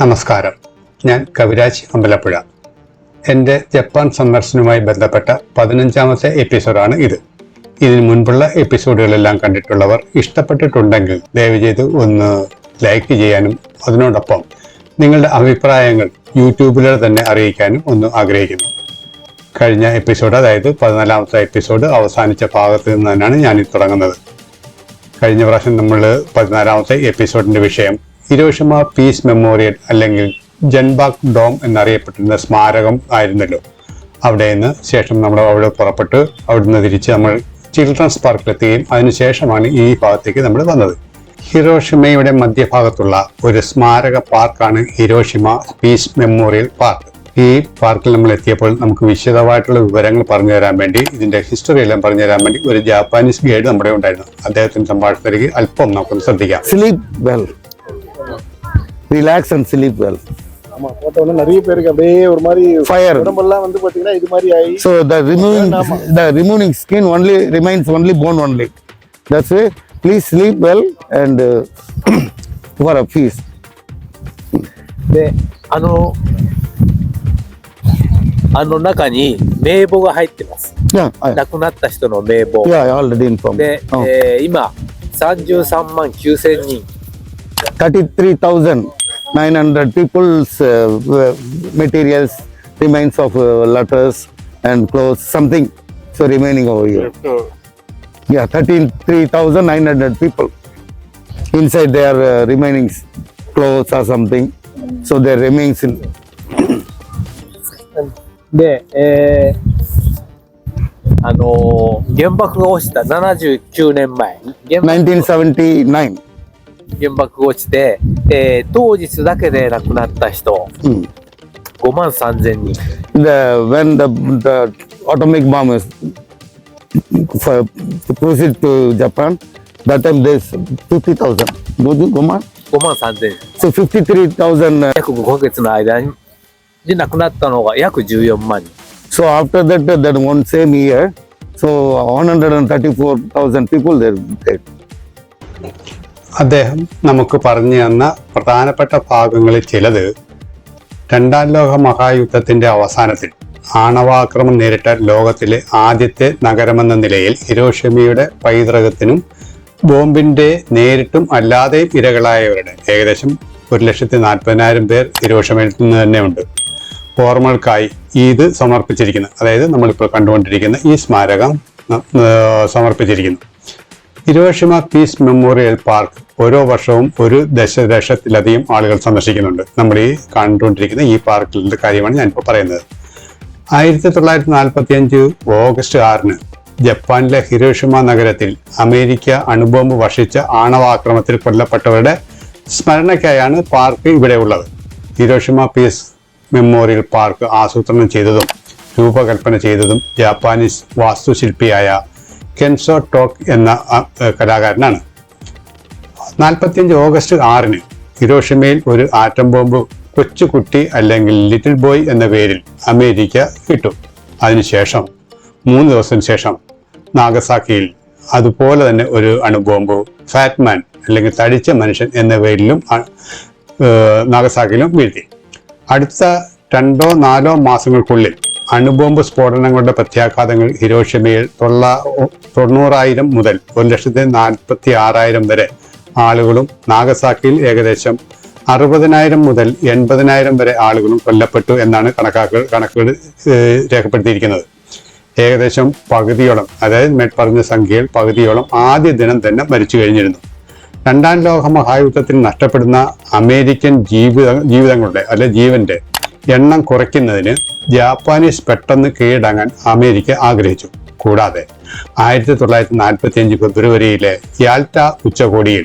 നമസ്കാരം. ഞാൻ കവിരാജ് അമ്പലപ്പുഴ. എന്റെ ജപ്പാൻ സന്ദർശനവുമായി ബന്ധപ്പെട്ട പതിനഞ്ചാമത്തെ എപ്പിസോഡാണ് ഇത്. ഇതിനു മുൻപുള്ള എപ്പിസോഡുകളെല്ലാം കണ്ടിട്ടുള്ളവർ ഇഷ്ടപ്പെട്ടിട്ടുണ്ടെങ്കിൽ ദയവ് ചെയ്ത് ഒന്ന് ലൈക്ക് ചെയ്യാനും അതിനോടൊപ്പം നിങ്ങളുടെ അഭിപ്രായങ്ങൾ യൂട്യൂബിലൂടെ തന്നെ അറിയിക്കാനും ഒന്ന് ആഗ്രഹിക്കുന്നു. കഴിഞ്ഞ എപ്പിസോഡ് അതായത് പതിനാലാമത്തെ എപ്പിസോഡ് അവസാനിച്ച ഭാഗത്ത് നിന്ന് തന്നെയാണ് ഞാൻ തുടങ്ങുന്നത്. കഴിഞ്ഞ പ്രാവശ്യം നമ്മൾ പതിനാലാമത്തെ എപ്പിസോഡിന്റെ വിഷയം ഹിരോഷിമ പീസ് മെമ്മോറിയൽ അല്ലെങ്കിൽ ജൻബാഗ് ഡോം എന്നറിയപ്പെട്ടിരുന്ന സ്മാരകം ആയിരുന്നല്ലോ. അവിടെ നിന്ന് ശേഷം നമ്മൾ അവിടെ പുറപ്പെട്ട്. അവിടുന്ന് തിരിച്ച് നമ്മൾ ചിൽഡ്രൻസ് പാർക്കിലെത്തുകയും അതിനുശേഷമാണ് ഈ ഭാഗത്തേക്ക് നമ്മൾ വന്നത്. ഹിരോഷിമയുടെ മധ്യഭാഗത്തുള്ള ഒരു സ്മാരക പാർക്കാണ് ഹിരോഷിമ പീസ് മെമ്മോറിയൽ പാർക്ക്. ഈ പാർക്കിൽ നമ്മൾ എത്തിയപ്പോൾ നമുക്ക് വിശദമായിട്ടുള്ള വിവരങ്ങൾ പറഞ്ഞു തരാൻ വേണ്ടി ഇതിന്റെ ഹിസ്റ്ററി എല്ലാം പറഞ്ഞു തരാൻ വേണ്ടി ഒരു ജാപ്പാനീസ് ഗൈഡ് നമ്മുടെ ഉണ്ടായിരുന്നു. അദ്ദേഹത്തിന്റെ സംഭാഷണത്തിലേക്ക് അല്പം നമുക്കൊന്ന് ശ്രദ്ധിക്കാം. sleep well relax and sleep well ஆமா போட்ட உடனே நிறைய பேருக்கு அப்படியே ஒரு மாதிரி fire உடம்பெல்லாம் வந்து பாத்தீங்கன்னா இது மாதிரி ஆகி so the removing the removing skin only remains only bone only that's why please sleep well and uh, for a peace で、あの、あの中に名簿が入ってます。 yeah I, 亡くなった人の名簿。 yeah I already informed で、 oh. えー今、33万9000人。 33,900 people's uh, uh, materials remains of uh, letters and clothes something so remaining over here Yeah, 33,900 people. Inside their uh, remaining clothes or something. So their remains in で、えーあのー原爆が落ちた79年前、原爆1979. 原爆が落ちて、えー当日だけで亡くなった人、Hmm. 5万3000人。The, when the, the atomic bomb is for, to proceed to Japan, that time there's 50,000. Don't you, Goma? 5万3000人。So 53,000. Uh, 約5ヶ月の間にで亡くなったのが約14万人。so after that, uh, that one same year, so 134,000 people there. dead. അദ്ദേഹം നമുക്ക് പറഞ്ഞു തന്ന പ്രധാനപ്പെട്ട ഭാഗങ്ങളിൽ ചിലത് രണ്ടാം ലോക മഹായുദ്ധത്തിന്റെ അവസാനത്തിൽ ആണവാക്രമം നേരിട്ട ലോകത്തിലെ ആദ്യത്തെ നഗരമെന്ന നിലയിൽ ഹിരോഷിമയുടെ പൈതൃകത്തിനും ബോംബിന്റെ നേരിട്ടും അല്ലാതെയും ഇരകളായവരുടെ ഏകദേശം ഒരു ലക്ഷത്തി നാൽപ്പതിനായിരം പേർ ഹിരോഷിമയിൽ നിന്ന് തന്നെയുണ്ട്. ഓർമ്മകൾക്കായി ഇത് സമർപ്പിച്ചിരിക്കുന്നു. അതായത് നമ്മളിപ്പോൾ കണ്ടുകൊണ്ടിരിക്കുന്ന ഈ സ്മാരകം സമർപ്പിച്ചിരിക്കുന്നു. ഹിരോഷിമ പീസ് മെമ്മോറിയൽ പാർക്ക് ഓരോ വർഷവും ഒരു ദശലക്ഷത്തിലധികം ആളുകൾ സന്ദർശിക്കുന്നുണ്ട്. നമ്മൾ ഈ കണ്ടുകൊണ്ടിരിക്കുന്ന ഈ പാർക്കിലെ കാര്യമാണ് ഞാനിപ്പോൾ പറയുന്നത്. ആയിരത്തി തൊള്ളായിരത്തി നാൽപ്പത്തി അഞ്ച് ഓഗസ്റ്റ് ആറിന് ജപ്പാനിലെ ഹിരോഷിമ നഗരത്തിൽ അമേരിക്ക അണുബോംബ് വർഷിച്ച ആണവാക്രമത്തിൽ കൊല്ലപ്പെട്ടവരുടെ സ്മരണയ്ക്കായാണ് പാർക്ക് ഇവിടെ ഉള്ളത്. ഹിരോഷിമ പീസ് മെമ്മോറിയൽ പാർക്ക് ആസൂത്രണം ചെയ്തതും രൂപകൽപ്പന ചെയ്തതും ജാപ്പാനീസ് വാസ്തുശില്പിയായ കെൻസോ ടോക്ക് എന്ന കലാകാരനാണ്. നാൽപ്പത്തിയഞ്ച് ഓഗസ്റ്റ് ആറിന് ഹിരോഷിമയിൽ ഒരു ആറ്റം ബോംബ് കൊച്ചുകുട്ടി അല്ലെങ്കിൽ ലിറ്റിൽ ബോയ് എന്ന പേരിൽ അമേരിക്ക ഇട്ടു. അതിനുശേഷം മൂന്ന് ദിവസത്തിന് ശേഷം നാഗസാക്കിയിൽ അതുപോലെ തന്നെ ഒരു അണുബോംബ് ഫാറ്റ്മാൻ അല്ലെങ്കിൽ തടിച്ച മനുഷ്യൻ എന്ന പേരിലും നാഗസാക്കിയിലും വീഴ്ത്തി. അടുത്ത രണ്ടോ നാലോ മാസങ്ങൾക്കുള്ളിൽ അണുബോംബ് സ്ഫോടനങ്ങളുടെ പ്രത്യാഘാതങ്ങൾ ഹിരോഷിമയിൽ തൊള്ള തൊണ്ണൂറായിരം മുതൽ ഒരു ലക്ഷത്തി നാൽപ്പത്തി ആറായിരം വരെ ആളുകളും നാഗസാക്കിയിൽ ഏകദേശം അറുപതിനായിരം മുതൽ എൺപതിനായിരം വരെ ആളുകളും കൊല്ലപ്പെട്ടു എന്നാണ് കണക്കാക്കൾ കണക്കുകൾ രേഖപ്പെടുത്തിയിരിക്കുന്നത്. ഏകദേശം പകുതിയോളം അതായത് പറഞ്ഞ സംഖ്യയിൽ പകുതിയോളം ആദ്യ ദിനം തന്നെ മരിച്ചു കഴിഞ്ഞിരുന്നു. രണ്ടാം ലോക മഹായുദ്ധത്തിൽ നഷ്ടപ്പെടുന്ന അമേരിക്കൻ ജീവിത ജീവിതങ്ങളുടെ അല്ലെ ജീവന്റെ എണ്ണം കുറയ്ക്കുന്നതിന് ജാപ്പാനീസ് പെട്ടെന്ന് കീഴടങ്ങാൻ അമേരിക്ക ആഗ്രഹിച്ചു. കൂടാതെ ആയിരത്തി തൊള്ളായിരത്തി നാൽപ്പത്തി അഞ്ച് ഫെബ്രുവരിയിലെ യാൽറ്റ ഉച്ചകോടിയിൽ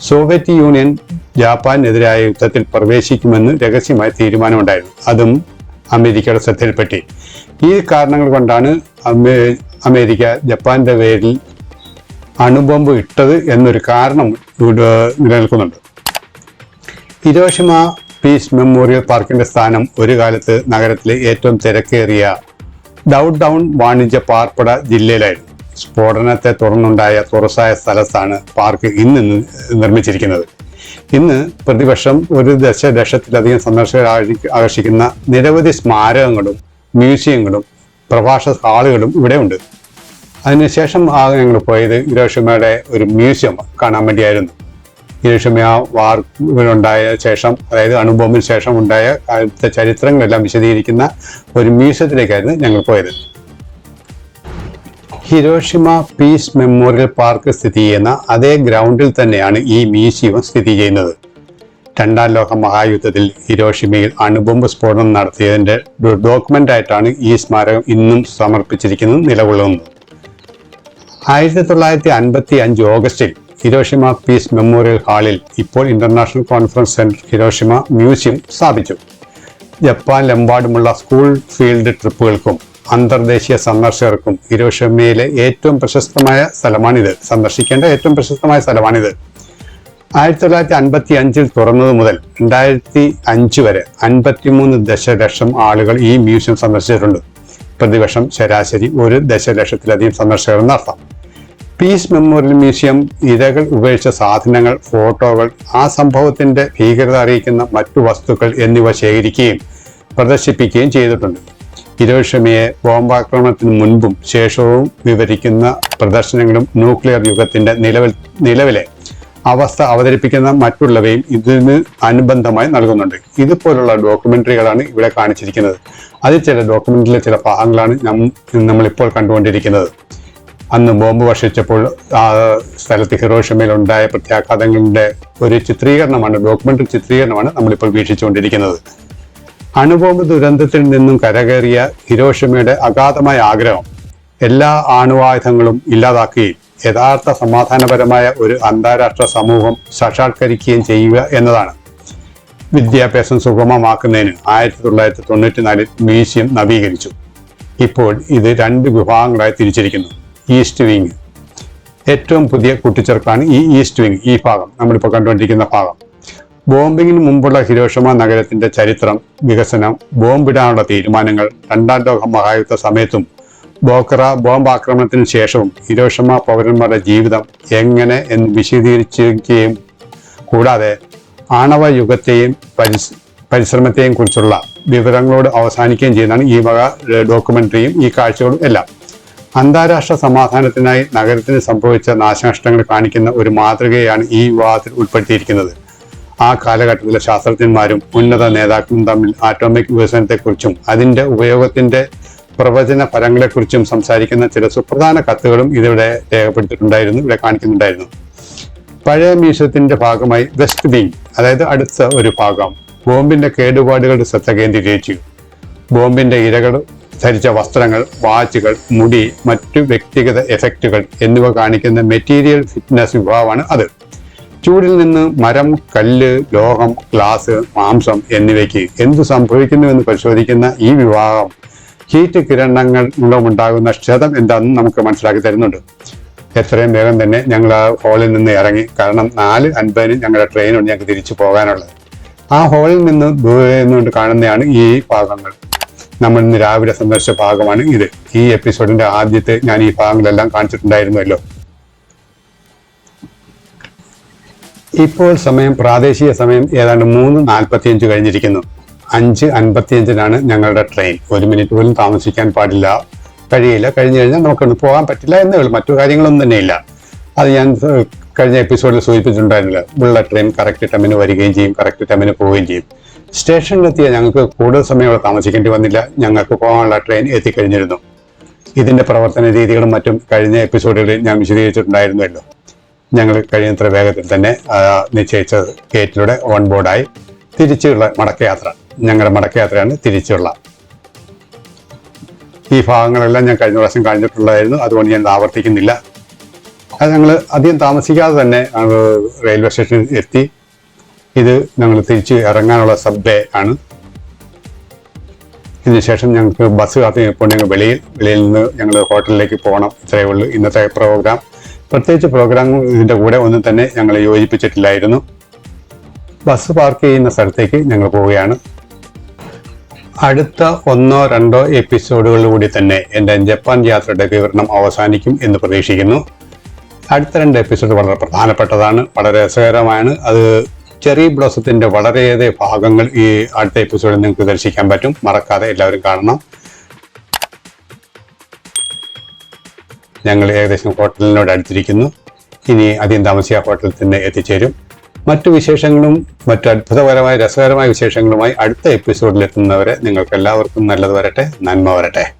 സോവിയറ്റ് യൂണിയൻ ജാപ്പാനെതിരായ യുദ്ധത്തിൽ പ്രവേശിക്കുമെന്ന് രഹസ്യമായ തീരുമാനമുണ്ടായിരുന്നു. അതും അമേരിക്കയുടെ ശ്രദ്ധയിൽപ്പെട്ടി. ഈ കാരണങ്ങൾ കൊണ്ടാണ് അമേരിക്ക ജപ്പാന്റെ പേരിൽ അണുബോംബ് ഇട്ടത് എന്നൊരു കാരണം നിലനിൽക്കുന്നുണ്ട്. ഹിരോഷിമ പീസ് മെമ്മോറിയൽ പാർക്കിന്റെ സ്ഥാനം ഒരു കാലത്ത് നഗരത്തിലെ ഏറ്റവും തിരക്കേറിയ ഡൗൺ ടൗൺ വാണിജ്യ പാർപ്പട ജില്ലയിലായിരുന്നു. സ്ഫോടനത്തെ തുടർന്നുണ്ടായ തുറസായ സ്ഥലത്താണ് പാർക്ക് ഇന്ന് നിർമ്മിച്ചിരിക്കുന്നത്. ഇന്ന് പ്രതിവർഷം ഒരു ദശലക്ഷത്തിലധികം സന്ദർശകർ ആകർഷിക്കുന്ന നിരവധി സ്മാരകങ്ങളും മ്യൂസിയങ്ങളും പ്രഭാഷ ഹാളുകളും ഇവിടെ ഉണ്ട്. അതിനുശേഷം ആ ഞങ്ങൾ പോയത് ഹിരോഷിമയുടെ ഒരു മ്യൂസിയം കാണാൻ വേണ്ടിയായിരുന്നു. ഹിരോഷിമ വാർ ശേഷം അതായത് അണുബോംബിന് ശേഷം ഉണ്ടായ കാലത്തെ ചരിത്രങ്ങളെല്ലാം വിശദീകരിക്കുന്ന ഒരു മ്യൂസിയത്തിലേക്കായിരുന്നു ഞങ്ങൾ പോയത്. ഹിരോഷിമ പീസ് മെമ്മോറിയൽ പാർക്ക് സ്ഥിതി ചെയ്യുന്ന അതേ ഗ്രൗണ്ടിൽ തന്നെയാണ് ഈ മ്യൂസിയം സ്ഥിതി ചെയ്യുന്നത്. രണ്ടാം ലോക മഹായുദ്ധത്തിൽ ഹിരോഷിമയിൽ അണുബോംബ് സ്ഫോടനം നടത്തിയതിന്റെ ഡോക്യുമെന്റ് ആയിട്ടാണ് ഈ സ്മാരകം ഇന്നും സമർപ്പിച്ചിരിക്കുന്നത് നിലകൊള്ളുന്നത്. ആയിരത്തി തൊള്ളായിരത്തി അൻപത്തി അഞ്ച് ഓഗസ്റ്റിൽ ഹിരോഷിമ പീസ് മെമ്മോറിയൽ ഹാളിൽ ഇപ്പോൾ international conference centre Hiroshima museum സ്ഥാപിച്ചു. ജപ്പാനിലെമ്പാടുമുള്ള സ്കൂൾ ഫീൽഡ് ട്രിപ്പുകൾക്കും അന്തർദേശീയ സന്ദർശകർക്കും ഹിരോഷിമയിലെ ഏറ്റവും പ്രശസ്തമായ സ്ഥലമാണിത്. സന്ദർശിക്കേണ്ട ഏറ്റവും പ്രശസ്തമായ സ്ഥലമാണിത്. ആയിരത്തി തൊള്ളായിരത്തി അൻപത്തി അഞ്ചിൽ തുറന്നത് മുതൽ രണ്ടായിരത്തി അഞ്ച് വരെ അൻപത്തിമൂന്ന് ദശലക്ഷം ആളുകൾ ഈ മ്യൂസിയം സന്ദർശിച്ചിട്ടുണ്ട്. പ്രതിവർഷം ശരാശരി ഒരു ദശലക്ഷത്തിലധികം സന്ദർശകർ നടത്താം. പീസ് മെമ്മോറിയൽ മ്യൂസിയം ഇരകൾ ഉപേക്ഷിച്ച സാധനങ്ങൾ ഫോട്ടോകൾ ആ സംഭവത്തിന്റെ ഭീകരത അറിയിക്കുന്ന മറ്റു വസ്തുക്കൾ എന്നിവ ശേഖരിക്കുകയും പ്രദർശിപ്പിക്കുകയും ചെയ്തിട്ടുണ്ട്. ഹിരോഷിമയെ ബോംബാക്രമണത്തിന് മുൻപും ശേഷവും വിവരിക്കുന്ന പ്രദർശനങ്ങളും ന്യൂക്ലിയർ യുഗത്തിന്റെ നിലവിൽ നിലവിലെ അവസ്ഥ അവതരിപ്പിക്കുന്ന മറ്റുള്ളവയും ഇതിന് അനുബന്ധമായി നൽകുന്നുണ്ട്. ഇതുപോലുള്ള ഡോക്യുമെന്ററികളാണ് ഇവിടെ കാണിച്ചിരിക്കുന്നത്. അതിൽ ചില ഡോക്യുമെന്ററിലെ ചില ഭാഗങ്ങളാണ് നമ്മളിപ്പോൾ കണ്ടുകൊണ്ടിരിക്കുന്നത്. അന്ന് ബോംബ് വർഷിച്ചപ്പോൾ ആ സ്ഥലത്ത് ഹിറോഷമയിൽ ഉണ്ടായ പ്രത്യാഘാതങ്ങളുടെ ഒരു ചിത്രീകരണമാണ് ഡോക്യുമെന്ററി ചിത്രീകരണമാണ് നമ്മളിപ്പോൾ വീക്ഷിച്ചുകൊണ്ടിരിക്കുന്നത്. അണുബോംബ് ദുരന്തത്തിൽ നിന്നും കരകയറിയ ഹിരോഷിമയുടെ അഗാധമായ ആഗ്രഹം എല്ലാ ആണുവായുധങ്ങളും ഇല്ലാതാക്കുകയും യഥാർത്ഥ സമാധാനപരമായ ഒരു അന്താരാഷ്ട്ര സമൂഹം സാക്ഷാത്കരിക്കുകയും ചെയ്യുക എന്നതാണ്. വിദ്യാഭ്യാസം സുഗമമാക്കുന്നതിന് ആയിരത്തി തൊള്ളായിരത്തി തൊണ്ണൂറ്റിനാലിൽ മ്യൂസിയം നവീകരിച്ചു. ഇപ്പോൾ ഇത് രണ്ട് വിഭാഗങ്ങളായി തിരിച്ചിരിക്കുന്നു. East wing. ഏറ്റവും പുതിയ കൂട്ടിച്ചേർക്കാണ് ഈ ഈസ്റ്റ് വിങ് ഈ ഭാഗം. നമ്മളിപ്പോൾ കണ്ടുകൊണ്ടിരിക്കുന്ന ഭാഗം. ബോംബിങ്ങിന് മുമ്പുള്ള ഹിരോഷമ നഗരത്തിന്റെ ചരിത്രം വികസനം ബോംബിടാനുള്ള തീരുമാനങ്ങൾ രണ്ടാം ലോക മഹായുദ്ധ സമയത്തും ബോക്കറ ബോംബ് ആക്രമണത്തിന് ശേഷവും ഹിരോഷമ പൗരന്മാരുടെ ജീവിതം എങ്ങനെ എന്ന് വിശദീകരിച്ചിരിക്കുകയും കൂടാതെ ആണവ യുഗത്തെയും പരിസ് പരിശ്രമത്തെയും കുറിച്ചുള്ള വിവരങ്ങളോട് അവസാനിക്കുകയും ചെയ്യുന്നതാണ് ഈ വക ഡോക്യുമെന്ററിയും ഈ കാഴ്ചകളും എല്ലാം. അന്താരാഷ്ട്ര സമാധാനത്തിനായി നഗരത്തിന് സംഭവിച്ച നാശനഷ്ടങ്ങൾ കാണിക്കുന്ന ഒരു മാതൃകയാണ് ഈ വിവാദത്തിൽ ഉൾപ്പെടുത്തിയിരിക്കുന്നത്. ആ കാലഘട്ടത്തിലെ ശാസ്ത്രജ്ഞന്മാരും ഉന്നത നേതാക്കളും തമ്മിൽ ആറ്റോമിക് വികസനത്തെക്കുറിച്ചും അതിന്റെ ഉപയോഗത്തിന്റെ പ്രവചന ഫലങ്ങളെക്കുറിച്ചും സംസാരിക്കുന്ന ചില സുപ്രധാന കത്തുകളും ഇതിവിടെ രേഖപ്പെടുത്തിയിട്ടുണ്ടായിരുന്നു ഇവിടെ കാണിക്കുന്നുണ്ടായിരുന്നു. പഴയ മ്യൂസിയത്തിന്റെ ഭാഗമായി വെസ്റ്റ് വിങ് അതായത് അടുത്ത ഒരു ഭാഗം ബോംബിന്റെ കേടുപാടുകളുടെ ശ്രദ്ധ കേന്ദ്രീകരിച്ചു. ബോംബിന്റെ ഇരകൾ ധരിച്ച വസ്ത്രങ്ങൾ വാച്ചുകൾ മുടി മറ്റു വ്യക്തിഗത എഫക്റ്റുകൾ എന്നിവ കാണിക്കുന്ന മെറ്റീരിയൽ ഫിറ്റ്നസ് വിഭാഗമാണ് അത്. ചൂടിൽ നിന്ന് മരം കല്ല് ലോഹം ഗ്ലാസ് മാംസം എന്നിവയ്ക്ക് എന്തു സംഭവിക്കുന്നുവെന്ന് പരിശോധിക്കുന്ന ഈ വിഭാഗം ഹീറ്റ് കിരണങ്ങൾ മൂലമുണ്ടാകുന്ന ക്ഷതം എന്താണെന്ന് നമുക്ക് മനസ്സിലാക്കി തരുന്നുണ്ട്. എത്രയും വേഗം തന്നെ ഞങ്ങൾ ആ ഹോളിൽ നിന്ന് ഇറങ്ങി കാരണം നാല് അൻപതിന് ഞങ്ങളുടെ ട്രെയിനുണ്ട് ഞങ്ങൾക്ക് തിരിച്ചു പോകാനുള്ളത്. ആ ഹോളിൽ നിന്ന് ദൂരെ നിന്നുകൊണ്ട് കാണുന്നതാണ് ഈ ഭാഗങ്ങൾ. നമ്മൾ ഇന്ന് രാവിലെ സന്ദർശിച്ച ഭാഗമാണ് ഇത്. ഈ എപ്പിസോഡിന്റെ ആദ്യത്തെ ഞാൻ ഈ ഭാഗങ്ങളെല്ലാം കാണിച്ചിട്ടുണ്ടായിരുന്നല്ലോ. ഇപ്പോൾ സമയം പ്രാദേശിക സമയം ഏതാണ്ട് മൂന്ന് നാൽപ്പത്തിയഞ്ച് കഴിഞ്ഞിരിക്കുന്നു. അഞ്ച് അൻപത്തിയഞ്ചിനാണ് ഞങ്ങളുടെ ട്രെയിൻ. ഒരു മിനിറ്റ് പോലും താമസിക്കാൻ പാടില്ല. കഴിയില്ല. കഴിഞ്ഞു കഴിഞ്ഞാൽ നമുക്കൊന്ന് പോകാൻ പറ്റില്ല എന്നേ ഉള്ളൂ. മറ്റു കാര്യങ്ങളൊന്നും തന്നെ ഇല്ല അത് ഞാൻ കഴിഞ്ഞ എപ്പിസോഡിൽ സൂചിപ്പിച്ചിട്ടുണ്ടായിരുന്നില്ല. ബുള്ളറ്റ് ട്രെയിൻ കറക്റ്റ് ടൈമിന് വരികയും ചെയ്യും കറക്റ്റ് ടൈമിന് പോവുകയും ചെയ്യും. സ്റ്റേഷനിലെത്തിയ ഞങ്ങൾക്ക് കൂടുതൽ സമയം അവിടെ താമസിക്കേണ്ടി വന്നില്ല. ഞങ്ങൾക്ക് പോകാനുള്ള ട്രെയിൻ എത്തിക്കഴിഞ്ഞിരുന്നു. ഇതിന്റെ പ്രവർത്തന രീതികളും മറ്റും കഴിഞ്ഞ എപ്പിസോഡുകളിൽ ഞാൻ വിശദീകരിച്ചിട്ടുണ്ടായിരുന്നല്ലോ. ഞങ്ങൾ കഴിയുന്നത്ര വേഗത്തിൽ തന്നെ നിശ്ചയിച്ച ഗേറ്റിലൂടെ ഓൺ ബോർഡായി തിരിച്ചുള്ള മടക്കയാത്ര. ഞങ്ങളുടെ മടക്കയാത്രയാണ് തിരിച്ചുള്ള. ഈ ഭാഗങ്ങളെല്ലാം ഞാൻ കഴിഞ്ഞ പ്രാവശ്യം കഴിഞ്ഞിട്ടുള്ളതായിരുന്നു. അതുകൊണ്ട് ഞാൻ ആവർത്തിക്കുന്നില്ല. അത് ഞങ്ങൾ അധികം താമസിക്കാതെ തന്നെ റെയിൽവേ സ്റ്റേഷനിൽ എത്തി ഇത് ഞങ്ങൾ തിരിച്ച് ഇറങ്ങാനുള്ള സബ്വേ ആണ്. ഇതിനുശേഷം ഞങ്ങൾക്ക് ബസ് കാത്ത് ഇപ്പോൾ ഞങ്ങൾ വെളിയിൽ വെളിയിൽ നിന്ന് ഞങ്ങൾ ഹോട്ടലിലേക്ക് പോകണം. ഇത്രയേ ഉള്ളൂ ഇന്നത്തെ പ്രോഗ്രാം. പ്രത്യേകിച്ച് പ്രോഗ്രാം ഇതിന്റെ കൂടെ ഒന്നും തന്നെ ഞങ്ങൾ യോജിപ്പിച്ചിട്ടില്ലായിരുന്നു. ബസ് പാർക്ക് ചെയ്യുന്ന സ്ഥലത്തേക്ക് ഞങ്ങൾ പോവുകയാണ്. അടുത്ത ഒന്നോ രണ്ടോ എപ്പിസോഡുകളിലൂടെ തന്നെ എന്റെ ജപ്പാൻ യാത്രയുടെ വിവരണം അവസാനിക്കും എന്ന് പ്രതീക്ഷിക്കുന്നു. അടുത്ത രണ്ട് എപ്പിസോഡ് വളരെ പ്രധാനപ്പെട്ടതാണ് വളരെ രസകരമാണ്. അത് ചെറി ബ്ലോസത്തിന്റെ വളരെയേറെ ഭാഗങ്ങൾ ഈ അടുത്ത എപ്പിസോഡിൽ നിങ്ങൾക്ക് ദർശിക്കാൻ പറ്റും. മറക്കാതെ എല്ലാവരും കാണണം. ഞങ്ങൾ ഏകദേശം ഹോട്ടലിനോട് അടുത്തിരിക്കുന്നു. ഇനി അധികം താമസിയ ഹോട്ടലിൽ തന്നെ എത്തിച്ചേരും. മറ്റു വിശേഷങ്ങളും മറ്റു അത്ഭുതകരമായ രസകരമായ വിശേഷങ്ങളുമായി അടുത്ത എപ്പിസോഡിൽ എത്തുന്നവരെ നിങ്ങൾക്ക് എല്ലാവർക്കും നല്ലത് വരട്ടെ. നന്മ വരട്ടെ.